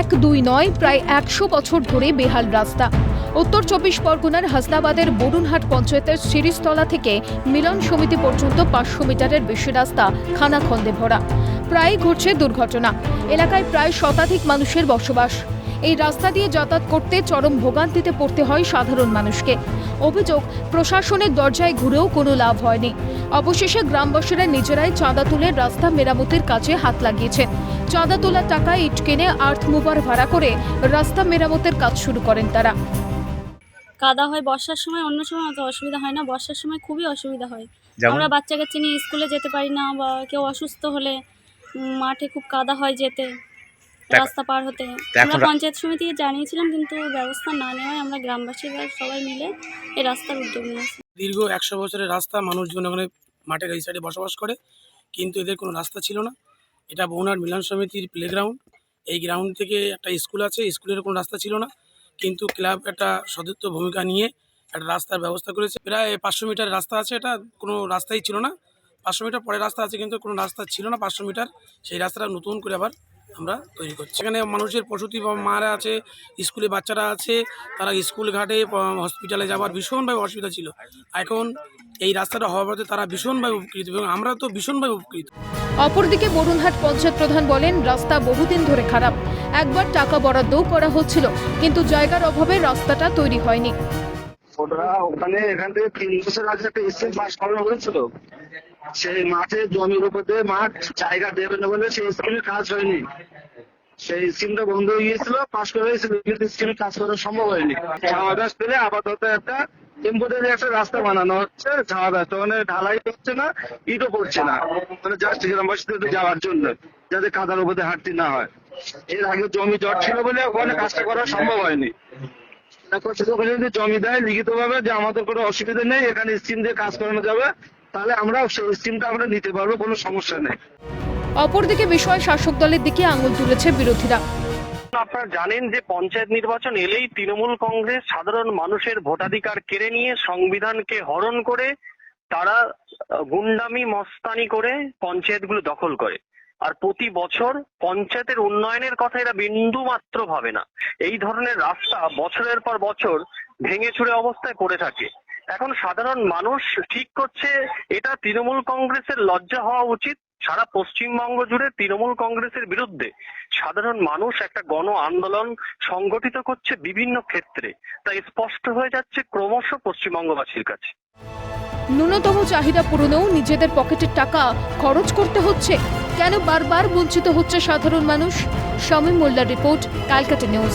এক দুই নয়, প্রায় একশো বছর ধরে বেহাল রাস্তা। উত্তর চব্বিশ পরগনার হাসনাবাদের বরুণহাট পঞ্চায়েতের সিরিজতলা থেকে মিলন সমিতি পর্যন্ত পাঁচশো মিটারের বেশি রাস্তা খানাখন্দে ভরা। প্রায় ঘটছে দুর্ঘটনা। এলাকায় প্রায় শতাধিক মানুষের বসবাস। এই রাস্তা দিয়ে যাতায়াত করতে চরম ভোগান্তিতে পড়তে হয় সাধারণ মানুষকে। অভিযোগ, প্রশাসনের দরজায় ঘুরেও কোনো লাভ হয়নি। অবশেষে গ্রামবাসীরা নিজেরাই চাঁদা তুলে রাস্তা মেরামতির কাজে হাত লাগিয়েছেন। চাঁদা তোলা টাকা ইট কিনে আর্থ মুভার ভাড়া করে রাস্তা মেরামতের কাজ শুরু করেন তারা। কাদা হয় বর্ষার সময় অন্য সময় অত অসুবিধা হয় না। বর্ষার সময় খুবই অসুবিধা হয়। আমরা বাচ্চা কাচ্চা নিয়ে স্কুলে যেতে পারি না বা কেউ অসুস্থ হলে মাঠে খুব কাদা হয় যেতে রাস্তা পার হতে। আমরা পঞ্চায়েত সমিতিকে জানিয়েছিলাম কিন্তু ব্যবস্থা না নেওয়ায় আমরা গ্রামবাসীরা সবাই মিলে এই রাস্তার উদ্যোগ নিয়েছি। দীর্ঘ একশো বছরের রাস্তা মানুষজন ওখানে মাঠের এই সাইডে বসবাস করে কিন্তু এদের কোনো রাস্তা ছিল না। এটা বৌনার মিলন সমিতির প্লেগ্রাউন্ড এই গ্রাউন্ড থেকে একটা স্কুল আছে স্কুলের কোনো রাস্তা ছিল না। কিন্তু ক্লাব একটা সদস্য ভূমিকা নিয়ে একটা রাস্তার ব্যবস্থা করেছে। প্রায় পাঁচশো মিটার রাস্তা আছে, এটা কোনো রাস্তাই ছিল না। পাঁচশো মিটার পরে রাস্তা আছে, কিন্তু কোনো রাস্তা ছিল না পাঁচশো মিটার। সেই রাস্তাটা নতুন করে আবার আমরা তৈরি করছি। সেখানে মানুষের প্রসূতি মারা আছে স্কুলে বাচ্চারা আছে, তারা স্কুল ঘাটে হসপিটালে যাওয়ার ভীষণভাবে অসুবিধা ছিল। এখন এই রাস্তাটা হওয়ার পরে তারা ভীষণভাবে উপকৃত এবং আমরা তো ভীষণভাবে উপকৃত। অপরদিকে বরুণহাট পঞ্চায়েত প্রধান বলেন রাস্তা বহুদিন ধরে খারাপ। একবার টাকা বরাদ্দও করা হচ্ছিল কিন্তু জায়গার অভাবে রাস্তাটা তৈরি হয়নি। ওরা ওখানে এখান থেকে তিন বছর আগে একটা স্কিম পাস করানো হয়েছিল। সেই মাঠে জমির উপর দিয়ে মাঠ জায়গা দেবে না বলে সেই স্কিমে কাজ হয়নি। সেই স্কিমটা বন্ধ হয়ে গিয়েছিল পাস করা হয়েছিল কিন্তু স্কিমে কাজ করা সম্ভব হয়নি। পেলে আপাতত একটা টেম্পোরারি একটা রাস্তা বানানো হচ্ছে ঝামাদাস ওখানে ঢালাই হচ্ছে না, ইটও পড়ছে না। মানে জাস্ট গ্রামবাসীদের যাওয়ার জন্য, যাতে কাদার উপর হাঁটতে না হয়। এর আগে জমি জট ছিল বলে ওখানে কাজটা করা সম্ভব হয়নি। জমি দেয় লিখিত ভাবে যে আমাদের কোনো অসুবিধা নেই, এখানে স্কিম দিয়ে কাজ করানো যাবে, তাহলে আমরা সেই স্কিমটা আমরা নিতে পারব, কোনো সমস্যা নেই। অপরদিকে বিষয় শাসক দলের দিকে আঙুল তুলেছে বিরোধীরা। আপনারা জানেন যে পঞ্চায়েত নির্বাচন এলেই তৃণমূল কংগ্রেস সাধারণ মানুষের ভোটাধিকার কেড়ে নিয়ে সংবিধানকে হরণ করে, তারা গুন্ডামি, মস্তানি করে পঞ্চায়েতগুলো দখল করে। আর প্রতি বছর পঞ্চায়েতের উন্নয়নের কথা এরা বিন্দু মাত্র ভাবে না। এই ধরনের রাস্তা বছরের পর বছর ভেঙে চুরে অবস্থায় পড়ে থাকে। এখন সাধারণ মানুষ ঠিক করছে, এটা তৃণমূল কংগ্রেসের লজ্জা হওয়া উচিত। সারা পশ্চিমবঙ্গ জুড়ে তৃণমূল কংগ্রেসের বিরুদ্ধে সাধারণ মানুষ একটা গণ আন্দোলন সংগঠিত করছে বিভিন্ন ক্ষেত্রে। তাই স্পষ্ট হয়ে যাচ্ছে ক্রমশ পশ্চিমবঙ্গবাসীর কাছে। ন্যূনতম চাহিদা পূরণেও নিজেদের পকেটের টাকা খরচ করতে হচ্ছে। কেন বারবার বঞ্চিত হচ্ছে সাধারণ মানুষ? শামীম মোল্লার রিপোর্ট, ক্যালকাটা নিউজ।